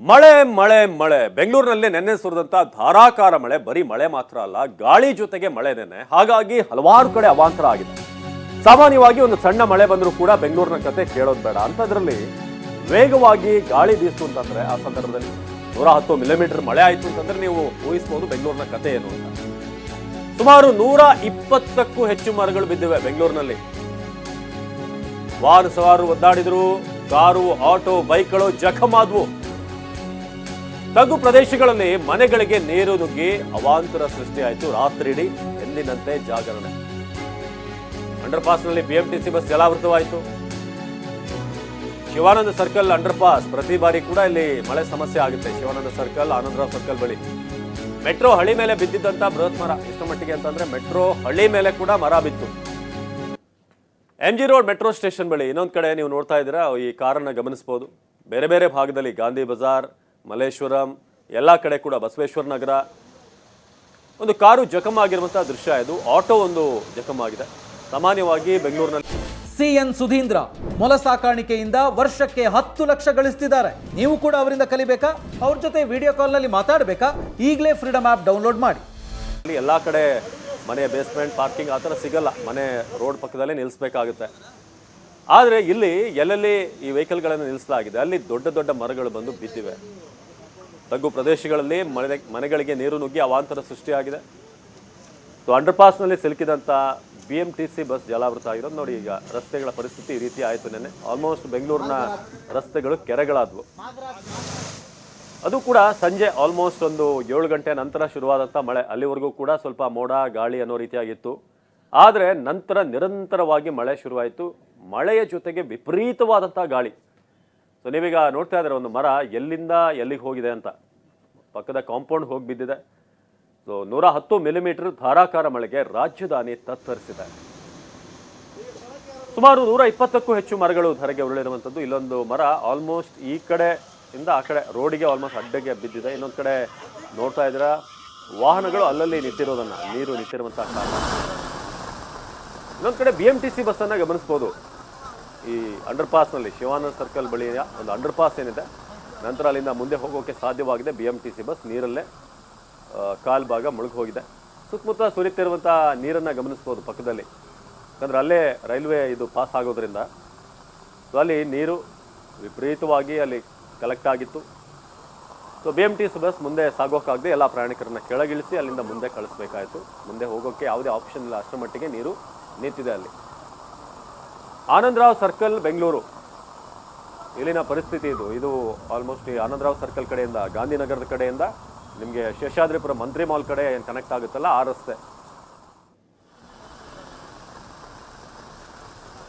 ಮಳೆ ಮಳೆ ಮಳೆ. ಬೆಂಗಳೂರಿನಲ್ಲಿ ನೆನ್ನೆ ಸುರಿದಂತ ಧಾರಾಕಾರ ಮಳೆ. ಬರೀ ಮಳೆ ಮಾತ್ರ ಅಲ್ಲ, ಗಾಳಿ ಜೊತೆಗೆ ಮಳೆ ನೆನೆ ಹಾಗಾಗಿ ಹಲವಾರು ಕಡೆ ಅವಾಂತರ ಆಗಿದೆ. ಸಾಮಾನ್ಯವಾಗಿ ಒಂದು ಸಣ್ಣ ಮಳೆ ಬಂದರೂ ಕೂಡ ಬೆಂಗಳೂರಿನ ಕತೆ ಕೇಳೋದು ಬೇಡ. ಅಂಥದ್ರಲ್ಲಿ ವೇಗವಾಗಿ ಗಾಳಿ ಬೀಸ್ತು ಅಂತಂದ್ರೆ ಆ ಸಂದರ್ಭದಲ್ಲಿ ನೂರ ಹತ್ತು ಮಿಲಿಮೀಟರ್ ಮಳೆ ಆಯ್ತು ಅಂತಂದ್ರೆ ನೀವು ಊಹಿಸಬಹುದು ಬೆಂಗಳೂರಿನ ಕತೆ ಏನು ಅಂತ. ಸುಮಾರು ನೂರ ಇಪ್ಪತ್ತಕ್ಕೂ ಹೆಚ್ಚು ಮರಗಳು ಬಿದ್ದಿವೆ ಬೆಂಗಳೂರಿನಲ್ಲಿ. ವಾಹನ ಸವಾರು ಒದ್ದಾಡಿದ್ರು. ಕಾರು, ಆಟೋ, ಬೈಕ್ಗಳು ಜಖಮಾದ್ವು ತಗ್ಗು ಪ್ರದೇಶಗಳಲ್ಲಿ ಮನೆಗಳಿಗೆ ನೀರು ನುಗ್ಗಿ ಅವಾಂತರ ಸೃಷ್ಟಿಯಾಯಿತು ರಾತ್ರಿ ಇಡೀ ಎಂದಿನಂತೆ ಜಾಗರಣೆ. ಅಂಡರ್ನಲ್ಲಿ ಬಿಎಂಟಿಸಿ ಬಸ್ ಜಲಾವೃತವಾಯಿತು. ಶಿವಾನಂದ ಸರ್ಕಲ್ ಅಂಡರ್ ಪಾಸ್ ಪ್ರತಿ ಬಾರಿ ಕೂಡ ಇಲ್ಲಿ ಮಳೆ ಸಮಸ್ಯೆ ಆಗುತ್ತೆ. ಶಿವಾನಂದ ಸರ್ಕಲ್, ಆನಂದರಾವ್ ಸರ್ಕಲ್ ಬಳಿ. ಮೆಟ್ರೋ ಹಳಿ ಮೇಲೆ ಬಿದ್ದಿದ್ದಂತ ಬೃಹತ್ ಮರ. ಎಷ್ಟು ಮಟ್ಟಿಗೆ ಅಂತಂದ್ರೆ ಮೆಟ್ರೋ ಹಳಿ ಮೇಲೆ ಕೂಡ ಮರ ಬಿತ್ತು. M G road metro station ಬಳಿ ಇನ್ನೊಂದು ಕಡೆ ನೀವು ನೋಡ್ತಾ ಇದ್ದೀರಾ, ಈ ಕಾರನ್ನ ಗಮನಿಸಬಹುದು ಬೇರೆ ಬೇರೆ ಭಾಗದಲ್ಲಿ ಗಾಂಧಿ ಬಜಾರ್ ಮಲ್ಲೇಶ್ವರಂ ಎಲ್ಲ ಕಡೆ ಕೂಡ ಬಸವೇಶ್ವರ ನಗರ. ಒಂದು ಕಾರು ಜಖಮ್ ಆಗಿರುವಂತಹ ದೃಶ್ಯ ಇದು. ಆಟೋ ಒಂದು ಜಖಮ್ ಆಗಿದೆ. ಸಾಮಾನ್ಯವಾಗಿ ಬೆಂಗಳೂರಿನಲ್ಲಿ ಸಿಎನ್ ಸುಧೀಂದ್ರ ಮೊಲ ಸಾಕಾಣಿಕೆಯಿಂದ ವರ್ಷಕ್ಕೆ ಹತ್ತು ಲಕ್ಷ ಗಳಿಸ್ತಿದ್ದಾರೆ. ನೀವು ಕೂಡ ಅವರಿಂದ ಕಲಿಬೇಕಾ? ಅವ್ರ ಜೊತೆ ವಿಡಿಯೋ ಕಾಲ್ನಲ್ಲಿ ಮಾತಾಡಬೇಕಾ? ಈಗಲೇ ಫ್ರೀಡಮ್ ಆ್ಯಪ್ ಡೌನ್ಲೋಡ್ ಮಾಡಿ. ಎಲ್ಲ ಕಡೆ ಮನೆ ಬೇಸ್ಮೆಂಟ್ ಪಾರ್ಕಿಂಗ್ ಆ ಥರ ಸಿಗಲ್ಲ. ಮನೆ ರೋಡ್ ಪಕ್ಕದಲ್ಲೇ ನಿಲ್ಲಿಸ್ಬೇಕಾಗುತ್ತೆ. ಆದರೆ ಇಲ್ಲಿ ಎಲ್ಲೆಲ್ಲಿ ಈ ವೆಹಿಕಲ್ಗಳನ್ನು ನಿಲ್ಲಿಸಲಾಗಿದೆ ಅಲ್ಲಿ ದೊಡ್ಡ ದೊಡ್ಡ ಮರಗಳು ಬಂದು ಬಿದ್ದಿವೆ. ತಗ್ಗು ಪ್ರದೇಶಗಳಲ್ಲಿ ಮನೆ ಮನೆಗಳಿಗೆ ನೀರು ನುಗ್ಗಿ ಅವಾಂತರ ಸೃಷ್ಟಿಯಾಗಿದೆ. ಸೊ ಅಂಡರ್ಪಾಸ್ನಲ್ಲಿ ಸಿಲುಕಿದಂಥ B M T C bus ಜಲಾವೃತ ಆಗಿರೋದು ನೋಡಿ ಈಗ ರಸ್ತೆಗಳ ಪರಿಸ್ಥಿತಿ ಈ ರೀತಿ ಆಯಿತು ನೆನ್ನೆ. ಆಲ್ಮೋಸ್ಟ್ ಬೆಂಗಳೂರಿನ ರಸ್ತೆಗಳು ಕೆರೆಗಳಾದವು. ಅದು ಕೂಡ ಸಂಜೆ ಆಲ್ಮೋಸ್ಟ್ ಒಂದು ಏಳು ಗಂಟೆ ನಂತರ ಶುರುವಾದಂಥ ಮಳೆ. ಅಲ್ಲಿವರೆಗೂ ಕೂಡ ಸ್ವಲ್ಪ ಮೋಡ, ಗಾಳಿ ಅನ್ನೋ ರೀತಿಯಾಗಿತ್ತು. ಆದರೆ ನಂತರ ನಿರಂತರವಾಗಿ ಮಳೆ ಶುರುವಾಯಿತು. ಮಳೆಯ ಜೊತೆಗೆ ವಿಪರೀತವಾದಂಥ ಗಾಳಿ. ಸೊ ನೀವೀಗ ನೋಡ್ತಾ ಇದ್ದಾರೆ ಒಂದು ಮರ ಎಲ್ಲಿಂದ ಎಲ್ಲಿಗೆ ಹೋಗಿದೆ ಅಂತ? ಪಕ್ಕದ ಕಾಂಪೌಂಡ್ ಹೋಗಿ ಬಿದ್ದಿದೆ. ಸೊ ನೂರ ಹತ್ತು ಮಿಲಿಮೀಟರ್ ಧಾರಾಕಾರ ಮಳೆಗೆ ರಾಜಧಾನಿ ತತ್ತರಿಸಿದೆ. ಸುಮಾರು ನೂರ ಇಪ್ಪತ್ತಕ್ಕೂ ಹೆಚ್ಚು ಮರಗಳು ಧರೆಗೆ ಉರುಳಿರುವಂಥದ್ದು. ಇಲ್ಲೊಂದು ಮರ ಆಲ್ಮೋಸ್ಟ್ ಈ ಕಡೆ ಆ ಕಡೆ ರೋಡಿಗೆ ಆಲ್ಮೋಸ್ಟ್ ಅಡ್ಡಗೆ ಬಿದ್ದಿದೆ. ಇನ್ನೊಂದು ಕಡೆ ನೋಡ್ತಾ ಇದ್ದೀರಾ, ವಾಹನಗಳು ಅಲ್ಲಲ್ಲಿ ನಿಂತಿರೋದನ್ನ, ನೀರು ನಿಂತಿರುವಂತಹ ಕಾರಣ. ಇನ್ನೊಂದು ಕಡೆ ಬಿ ಎಂ ಟಿ ಸಿ ಬಸ್ಸನ್ನು ಗಮನಿಸ್ಬೋದು. ಈ ಅಂಡರ್ ಪಾಸ್ನಲ್ಲಿ ಶಿವಾನಂದ ಸರ್ಕಲ್ ಬಳಿಯ ಒಂದು ಅಂಡರ್ ಪಾಸ್ ಏನಿದೆ, ನಂತರ ಅಲ್ಲಿಂದ ಮುಂದೆ ಹೋಗೋಕ್ಕೆ ಸಾಧ್ಯವಾಗಿದೆ. B M T C bus ನೀರಲ್ಲೇ ಕಾಲು ಭಾಗ ಮುಳುಗಿ ಹೋಗಿದೆ ಸುತ್ತಮುತ್ತ ಸುರಿಯುತ್ತಿರುವಂಥ ನೀರನ್ನು ಗಮನಿಸ್ಬೋದು ಪಕ್ಕದಲ್ಲಿ. ಯಾಕಂದರೆ ಅಲ್ಲೇ ರೈಲ್ವೆ ಇದು ಪಾಸ್ ಆಗೋದ್ರಿಂದ. ಸೊ ಅಲ್ಲಿ ನೀರು ವಿಪರೀತವಾಗಿ ಅಲ್ಲಿ ಕಲೆಕ್ಟ್ ಆಗಿತ್ತು. So B M T C bus ಮುಂದೆ ಸಾಗೋಕ್ಕಾಗದೆ ಎಲ್ಲ ಪ್ರಯಾಣಿಕರನ್ನ ಕೆಳಗಿಳಿಸಿ ಅಲ್ಲಿಂದ ಮುಂದೆ ಕಳಿಸ್ಬೇಕಾಯಿತು. ಮುಂದೆ ಹೋಗೋಕ್ಕೆ ಯಾವುದೇ ಆಪ್ಷನ್ ಇಲ್ಲ. ಅಷ್ಟರ ಮಟ್ಟಿಗೆ ನೀರು ನಿಂತಿದೆ ಅಲ್ಲಿ. ಆನಂದರಾವ್ ಸರ್ಕಲ್ ಬೆಂಗಳೂರು. ಇಲ್ಲಿನ ಪರಿಸ್ಥಿತಿ ಇದು. ಇದು ಆಲ್ಮೋಸ್ಟ್ ಈ ಆನಂದರಾವ್ ಸರ್ಕಲ್ ಕಡೆಯಿಂದ, ಗಾಂಧಿನಗರದ ಕಡೆಯಿಂದ, ನಿಮಗೆ ಶೇಷಾದ್ರಿಪುರ ಮಂತ್ರಿ ಮಾಲ್ ಕಡೆ ಏನು ಕನೆಕ್ಟ್ ಆಗುತ್ತಲ್ಲ, ಆ ರಸ್ತೆ.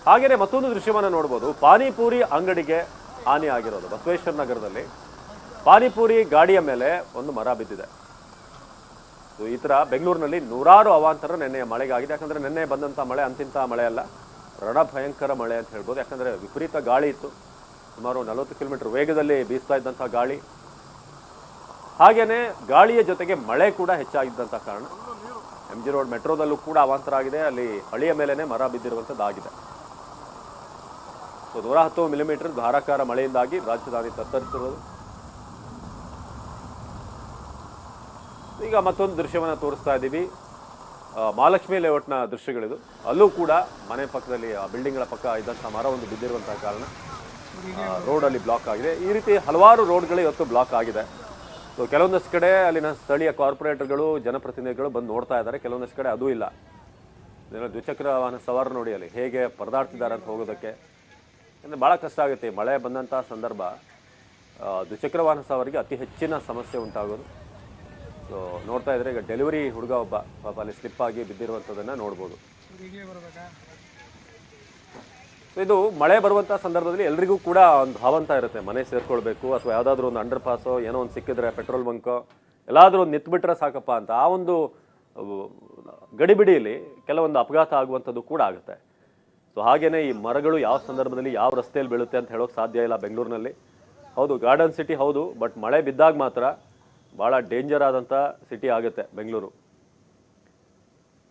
ಹಾಗೆಯೇ ಮತ್ತೊಂದು ದೃಶ್ಯವನ್ನು ನೋಡ್ಬೋದು. ಪಾನಿಪೂರಿ ಅಂಗಡಿಗೆ ಹಾನಿ ಆಗಿರೋದು, ಬಸವೇಶ್ವರ ನಗರದಲ್ಲಿ. ಪಾನಿಪೂರಿ ಗಾಡಿಯ ಮೇಲೆ ಒಂದು ಮರ ಬಿದ್ದಿದೆ. ಈ ಥರ ಬೆಂಗಳೂರಿನಲ್ಲಿ ನೂರಾರು ಅವಾಂತರ ನಿನ್ನೆ ಮಳೆಗಾಗಿದೆ. ಯಾಕಂದರೆ ನಿನ್ನೆ ಬಂದಂಥ ಮಳೆ ಅಂತಿಂಥ ಮಳೆ ಅಲ್ಲ. ರಣ ಭಯಂಕರ ಮಳೆ ಅಂತ ಹೇಳ್ಬೋದು. ಯಾಕಂದ್ರೆ ವಿಪರೀತ ಗಾಳಿ ಇತ್ತು. ಸುಮಾರು ನಲವತ್ತು ಕಿಲೋಮೀಟರ್ ವೇಗದಲ್ಲಿ ಬೀಸ್ತಾ ಇದ್ದಂಥ ಗಾಳಿ. ಹಾಗೆಯೇ ಗಾಳಿಯ ಜೊತೆಗೆ ಮಳೆ ಕೂಡ ಹೆಚ್ಚಾಗಿದ್ದಂಥ ಕಾರಣ. ಎಂ ಜಿ ರೋಡ್ ಮೆಟ್ರೋದಲ್ಲೂ ಕೂಡ ಅವಾಂತರ ಆಗಿದೆ. ಅಲ್ಲಿ ಹಳಿಯ ಮೇಲೇನೆ ಮರ ಬಿದ್ದಿರುವಂಥದ್ದಾಗಿದೆ ಸೊ, ನೂರ ಹತ್ತು ಮಿಲಿಮೀಟರ್ ಧಾರಾಕಾರ ಮಳೆಯಿಂದಾಗಿ ರಾಜಧಾನಿ ತತ್ತರಿಸಿರುವುದು ಈಗ ಮತ್ತೊಂದು ದೃಶ್ಯವನ್ನು ತೋರಿಸ್ತಾ ಇದ್ದೀವಿ. ಮಹಾಲಕ್ಷ್ಮಿ ಲೇಔಟ್ನ ದೃಶ್ಯಗಳಿದು. ಅಲ್ಲೂ ಕೂಡ ಮನೆ ಪಕ್ಕದಲ್ಲಿ, ಆ ಬಿಲ್ಡಿಂಗ್ಗಳ ಪಕ್ಕ ಇದ್ದಂಥ ಮರ ಒಂದು ಬಿದ್ದಿರುವಂತಹ ಕಾರಣ ರೋಡಲ್ಲಿ ಬ್ಲಾಕ್ ಆಗಿದೆ. ಈ ರೀತಿ ಹಲವಾರು ರೋಡ್ಗಳು ಇವತ್ತು ಬ್ಲಾಕ್ ಆಗಿದೆ. ಸೊ ಕೆಲವೊಂದಷ್ಟು ಕಡೆ ಅಲ್ಲಿನ ಸ್ಥಳೀಯ ಕಾರ್ಪೊರೇಟರ್ಗಳು ಜನಪ್ರತಿನಿಧಿಗಳು ಬಂದು ನೋಡ್ತಾ ಇದ್ದಾರೆ. ಕೆಲವೊಂದಷ್ಟು ಕಡೆ ಅದೂ ಇಲ್ಲ. ದ್ವಿಚಕ್ರ ವಾಹನ ಸವಾರ ನೋಡಿ ಅಲ್ಲಿ ಹೇಗೆ ಪರದಾಡ್ತಿದ್ದಾರೆ ಅಂತ ಹೋಗೋದಕ್ಕೆ. ಅಂದರೆ ಭಾಳ ಕಷ್ಟ ಆಗುತ್ತೆ. ಮಳೆ ಬಂದಂಥ ಸಂದರ್ಭ ದ್ವಿಚಕ್ರ ವಾಹನ ಸವಾರಿಗೆ ಅತಿ ಹೆಚ್ಚಿನ ಸಮಸ್ಯೆ ಉಂಟಾಗೋದು. ಸೊ ನೋಡ್ತಾ ಇದ್ರೆ ಈಗ ಡೆಲಿವರಿ ಹುಡುಗ ಒಬ್ಬ ಪಾಪ ಅಲ್ಲಿ ಸ್ಲಿಪ್ ಆಗಿ ಬಿದ್ದಿರುವಂಥದ್ದನ್ನು ನೋಡ್ಬೋದು. ಇದು ಮಳೆ ಬರುವಂಥ ಸಂದರ್ಭದಲ್ಲಿ ಎಲ್ರಿಗೂ ಕೂಡ ಒಂದು ಭಾವಂತ ಇರುತ್ತೆ. ಮನೆ ಸೇರ್ಕೊಳ್ಬೇಕು ಅಥವಾ ಯಾವುದಾದ್ರೂ ಒಂದು ಅಂಡರ್ ಪಾಸೋ ಏನೋ ಒಂದು ಸಿಕ್ಕಿದ್ರೆ ಪೆಟ್ರೋಲ್ ಬಂಕೋ ಎಲ್ಲಾದರೂ ಒಂದು ನಿಂತ್ಬಿಟ್ರೆ ಸಾಕಪ್ಪ ಅಂತ ಆ ಒಂದು ಗಡಿಬಿಡಿಯಲ್ಲಿ ಕೆಲವೊಂದು ಅಪಘಾತ ಆಗುವಂಥದ್ದು ಕೂಡ ಆಗುತ್ತೆ. ಸೊ ಹಾಗೆಯೇ ಈ ಮರಗಳು ಯಾವ ಸಂದರ್ಭದಲ್ಲಿ ಯಾವ ರಸ್ತೆಯಲ್ಲಿ ಬೀಳುತ್ತೆ ಅಂತ ಹೇಳೋಕೆ ಸಾಧ್ಯ ಇಲ್ಲ ಬೆಂಗಳೂರಿನಲ್ಲಿ. ಹೌದು ಗಾರ್ಡನ್ ಸಿಟಿ ಹೌದು ಬಟ್ ಮಳೆ ಬಿದ್ದಾಗ ಮಾತ್ರ ಭಾಳ ಡೇಂಜರ್ ಆದಂಥ ಸಿಟಿ ಆಗುತ್ತೆ ಬೆಂಗಳೂರು.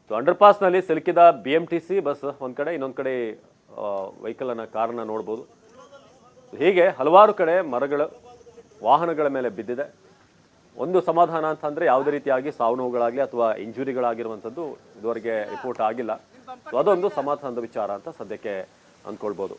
ಸೊ ಅಂಡರ್ ಪಾಸ್ನಲ್ಲಿ ಸಿಲುಕಿದ B M T C bus ಒಂದು ಕಡೆ, ಇನ್ನೊಂದು ಕಡೆ ವೆಹಿಕಲನ್ನು ಕಾರನ್ನು ನೋಡ್ಬೋದು. ಹೀಗೆ ಹಲವಾರು ಕಡೆ ಮರಗಳು, ವಾಹನಗಳ ಮೇಲೆ ಬಿದ್ದಿದೆ. ಒಂದು ಸಮಾಧಾನ ಅಂತಂದರೆ ಯಾವುದೇ ರೀತಿಯಾಗಿ ಸಾವು ನೋವುಗಳಾಗಲಿ ಅಥವಾ ಇಂಜುರಿಗಳಾಗಿರುವಂಥದ್ದು ಇದುವರೆಗೆ ರಿಪೋರ್ಟ್ ಆಗಿಲ್ಲ. ಸೊ ಅದೊಂದು ಸಮಾಧಾನದ ವಿಚಾರ ಅಂತ ಸದ್ಯಕ್ಕೆ ಅಂದ್ಕೊಳ್ಬೋದು.